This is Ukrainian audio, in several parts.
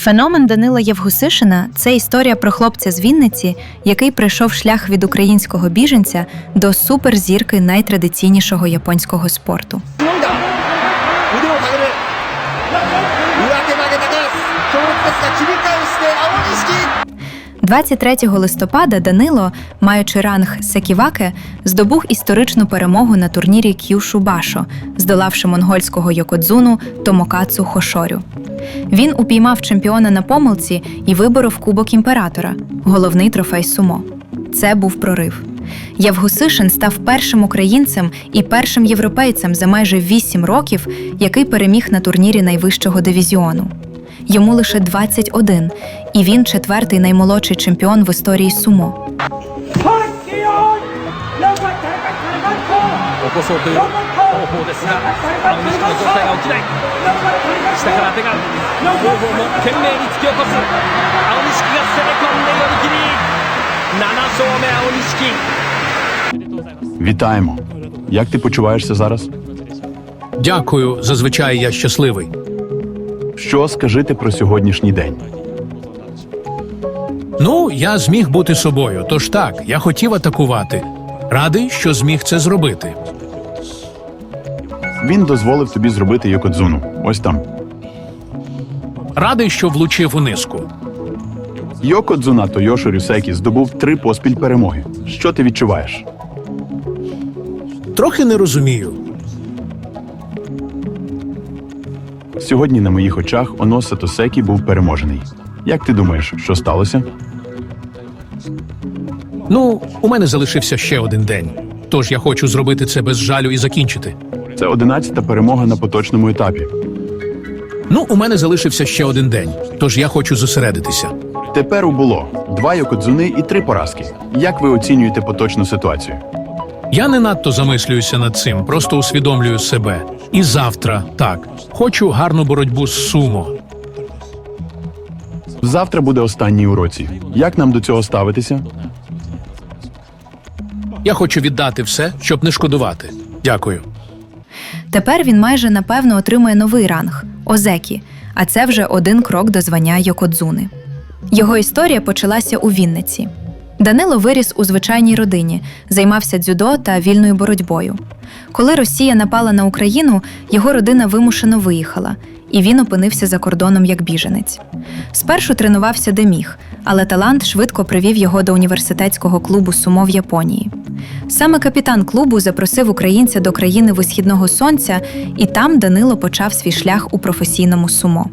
Феномен Данила Євгусишина це історія про хлопця з Вінниці, який пройшов шлях від українського біженця до суперзірки найтрадиційнішого японського спорту. «23 листопада Данило, маючи ранг Секіваке, здобув історичну перемогу на турнірі Кюшубашо, здолавши монгольського йокодзуну Томокацу Хошорю. Він упіймав чемпіона на помилці і виборов Кубок імператора, головний трофей сумо. Це був прорив. Євгусишин став першим українцем і першим європейцем за майже 8 років, який переміг на турнірі найвищого дивізіону. Йому лише 21, і він четвертий наймолодший чемпіон в історії сумо. 起こそうという方法ですが青錦の状態が起きない下から手が方法も懸命に突き起こす青錦が攻め込んで寄り切り7勝目青錦 Вітаємо! Як ти почуваєшся зараз? Дякую, зазвичай я щасливий. Що скажете про сьогоднішній день? Ну, я зміг бути собою, тож так, я хотів атакувати. Радий, що зміг це зробити. Він дозволив тобі зробити Йокодзуну. Ось там. Радий, що влучив у низку. Йокодзуна Тойошо Рюсекі здобув три поспіль перемоги. Що ти відчуваєш? Трохи не розумію. Сьогодні на моїх очах Оно Сатосекі був переможений. Як ти думаєш, що сталося? Ну, у мене залишився ще один день. Тож я хочу зробити це без жалю і закінчити. Це одинадцята перемога на поточному етапі. Ну, у мене залишився ще один день, тож я хочу зосередитися. Тепер убуло два Йокодзуни і три поразки. Як ви оцінюєте поточну ситуацію? Я не надто замислююся над цим, просто усвідомлюю себе. І завтра так. Хочу гарну боротьбу з сумо. Завтра буде останній уроці. Як нам до цього ставитися? Я хочу віддати все, щоб не шкодувати. Дякую. Тепер він майже напевно отримує новий ранг Озекі, а це вже один крок до звання Йокодзуни. Його історія почалася у Вінниці. Данило виріс у звичайній родині, займався дзюдо та вільною боротьбою. Коли Росія напала на Україну, його родина вимушено виїхала, і він опинився за кордоном як біженець. Спершу тренувався де міг, але талант швидко привів його до університетського клубу сумо в Японії. Саме капітан клубу запросив українця до країни висхідного сонця, і там Данило почав свій шлях у професійному сумо.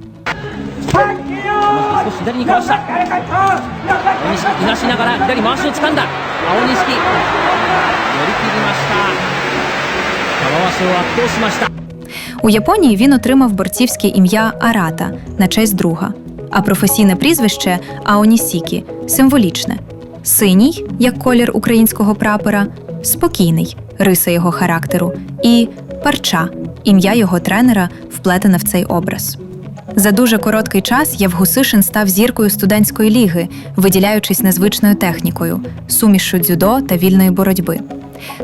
У Японії він отримав борцівське ім'я Арата на честь друга, а професійне прізвище Аонісікі символічне синій, як колір українського прапора, спокійний риса його характеру, і парча ім'я його тренера, вплетене в цей образ. За дуже короткий час Євгусишин став зіркою студентської ліги, виділяючись незвичною технікою, сумішшю дзюдо та вільної боротьби.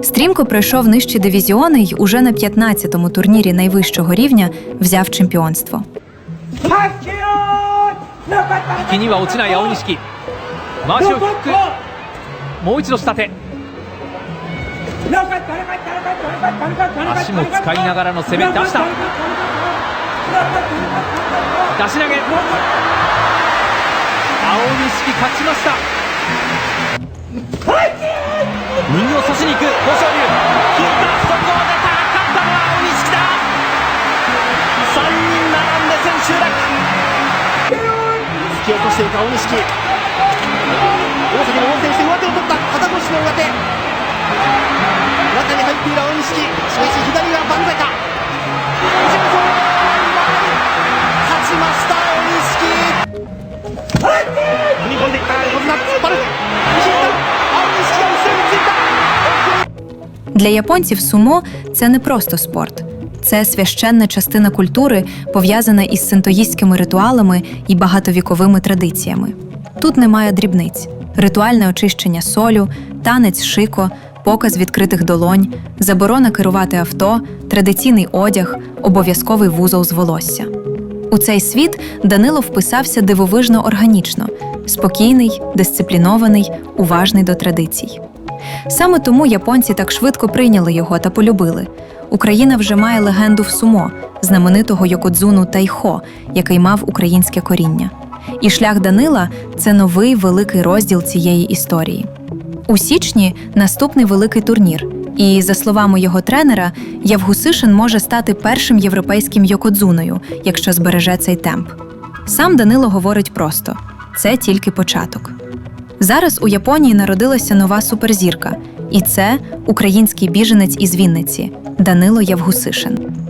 Стрімко пройшов нижчі дивізіони й уже на 15-му турнірі найвищого рівня взяв чемпіонство. 気には落ちない青錦回しをキック。もう一度下手足も使いながらの攻め出した。出し投げ。青錦勝ちました。右を差しに行く。豊昇龍。引いたそこを出た勝ったのは青錦だ。3人並んで千秋楽突き落としていく青錦。大関の応戦して上手を取った肩越しの上手中に入っている青錦しかし左は万歳か後ろそう勝ちました青錦踏み込んでいった横綱突っ張る引いた青錦が後ろについた Для японців сумо це не просто спорт. Це священна частина культури, пов'язана із синтоїстськими ритуалами і багатовіковими традиціями. Тут немає дрібниць: ритуальне очищення солю, танець шико, показ відкритих долонь, заборона керувати авто, традиційний одяг, обов'язковий вузол з волосся. У цей світ Данило вписався дивовижно органічно, спокійний, дисциплінований, уважний до традицій. Саме тому японці так швидко прийняли його та полюбили. Україна вже має легенду в сумо, знаменитого Йокодзуну Тайхо, який мав українське коріння. І шлях Данила це новий великий розділ цієї історії. У січні наступний великий турнір. І за словами його тренера, Явгусишин може стати першим європейським йокодзуною, якщо збереже цей темп. Сам Данило говорить просто: це тільки початок. Зараз у Японії народилася нова суперзірка, і це український біженець із Вінниці Данило Явгусишин.